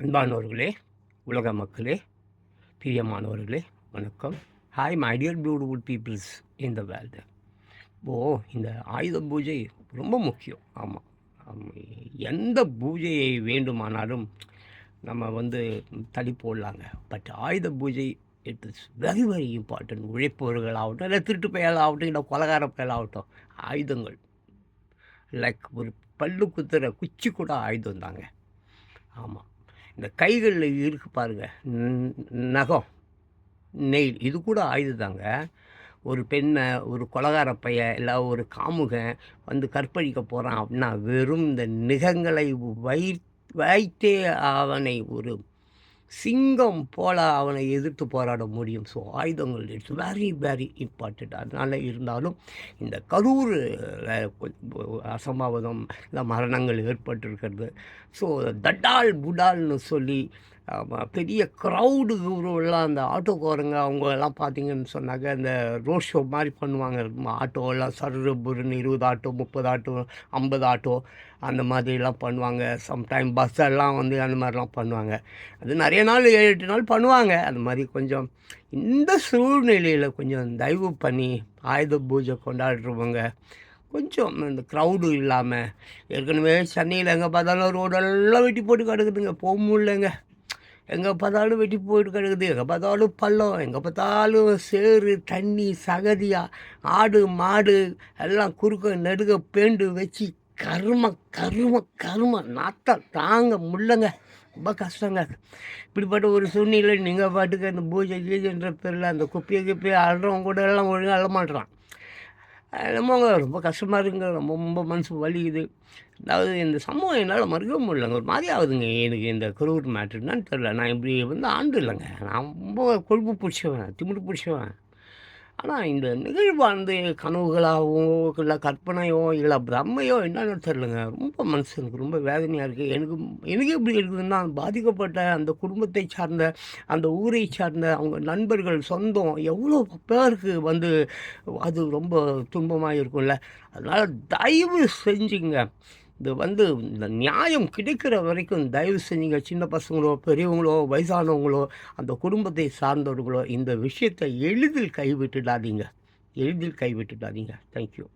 அன்பானவர்களே உலக மக்களே பிரியமானவர்களே வணக்கம். Hi my dear beautiful peoples in the world ஓ இந்த ஆயுத பூஜை ரொம்ப முக்கியம். ஆமாம் எந்த பூஜையை வேண்டுமானாலும் நம்ம வந்து தள்ளி போடலாங்க. But Ayudha Puja it is very very important உழைப்பவர்களாகட்டும் இல்லை திருட்டு பயலாகட்டும் இல்லை கொலகார பயலாகட்டும் ஆயுதங்கள். லைக் ஒரு பல்லு குத்துற குச்சி கூட ஆயுதம் தாங்க. ஆமாம் இந்த கைகளில் இருக்கு பாருங்கள் நகம் நெயில். இது கூட ஆயுதம் தாங்க ஒரு பெண்ணை ஒரு கொலகார பைய இல்லை ஒரு காமுகன் வந்து கற்பழிக்க போகிறான் அப்படின்னா வெறும் இந்த நிகங்களை வை வைத்தே அவனை ஒரு சிங்கம் போல அவனை எதிர்த்து போராட முடியும். ஸோ ஆயுதங்கள் இட்ஸ் வெரி வெரி இம்பார்ட்டண்ட் அதனால் இருந்தாலும் இந்த கரூர் அசம்பாவிதம் இந்த மரணங்கள் ஏற்பட்டிருக்கிறது. ஸோ தட்டால் புடால்னு சொல்லி பெரிய க்ரௌடு எல்லாம் அந்த ஆட்டோக்காரங்க அவங்க எல்லாம் பார்த்தீங்கன்னு சொன்னாக்க அந்த ரோட் ஷோ மாதிரி பண்ணுவாங்க. ஆட்டோ எல்லாம் சரு புருன்னு இருபது ஆட்டோ முப்பது ஆட்டோ ஐம்பது ஆட்டோ அந்த மாதிரிலாம் பண்ணுவாங்க. சம்டைம் பஸ் எல்லாம் வந்து அந்த மாதிரிலாம் பண்ணுவாங்க. அது நிறைய நாள் ஏழு எட்டு நாள் பண்ணுவாங்க. அந்த மாதிரி கொஞ்சம் இந்த சூழ்நிலையில் கொஞ்சம் தயவு பண்ணி ஆயுத பூஜை கொண்டாடுறவங்க கொஞ்சம் இந்த க்ரௌடு இல்லாமல் ஏற்கனவே சென்னையில் எங்கே பார்த்தாலும் ரோடெல்லாம் வெட்டி போட்டு கிடக்குதுங்க. போக முடியலங்க. எங்கே பார்த்தாலும் வெட்டி போயிட்டு கிடக்குது. எங்கே பார்த்தாலும் பள்ளம். எங்கே பார்த்தாலும் சேறு தண்ணி சகதியாக ஆடு மாடு எல்லாம் குறுக்க நெடுக பேண்டு வச்சு கரும கரும கரும. நாத்தம் தாங்க முள்ளங்க. ரொம்ப கஷ்டங்க. இப்படிப்பட்ட ஒரு சூழ்நிலை நீங்கள் பாட்டுக்கு அந்த பூஜை கீஜைன்ற பேரில் அந்த குப்பையை குப்பையை அழுறவங்க கூட எல்லாம் ஒழுங்காக அழமாட்றான் மாட்டுறான் என்னமோங்க ரொம்ப கஷ்டமாக இருக்குங்க ரொம்ப ரொம்ப மனசு வலிக்குது. அதாவது இந்த சம்பவம் என்னால் மறுக்க முடியலங்க. ஒரு மாதிரி ஆகுதுங்க எனக்கு இந்த கரூர் மேட்ருன்னு தெரில நான் இப்படி வந்து ஆண்டு இல்லைங்க. நான் ரொம்ப கொழுப்பு பிடிச்சவன் திமிரு பிடிச்சவன். ஆனால் இந்த நிகழ்வானது கனவுகளாகவோ இல்லை கற்பனையோ இல்லை பிரம்மையோ என்னன்னு தெரிலங்க ரொம்ப மனசு எனக்கு ரொம்ப வேதனையாக இருக்குது எனக்கு எனக்கு எப்படி இருக்குதுன்னா பாதிக்கப்பட்ட அந்த குடும்பத்தை சார்ந்த அந்த ஊரை சார்ந்த அவங்க நண்பர்கள் சொந்தம் எவ்வளோ பேருக்கு வந்து அது ரொம்ப துன்பமாக இருக்கும்ல அதனால் தயவு செஞ்சுங்க. இது வந்து இந்த நியாயம் கிடைக்கிற வரைக்கும் தயவு செஞ்சீங்க சின்ன பசங்களோ பெரியவங்களோ வயசானவங்களோ அந்த குடும்பத்தை சார்ந்தவர்களோ இந்த விஷயத்தை எளிதில் கைவிட்டுடாதீங்க. எளிதில் கைவிட்டுடாதீங்க. தேங்க்யூ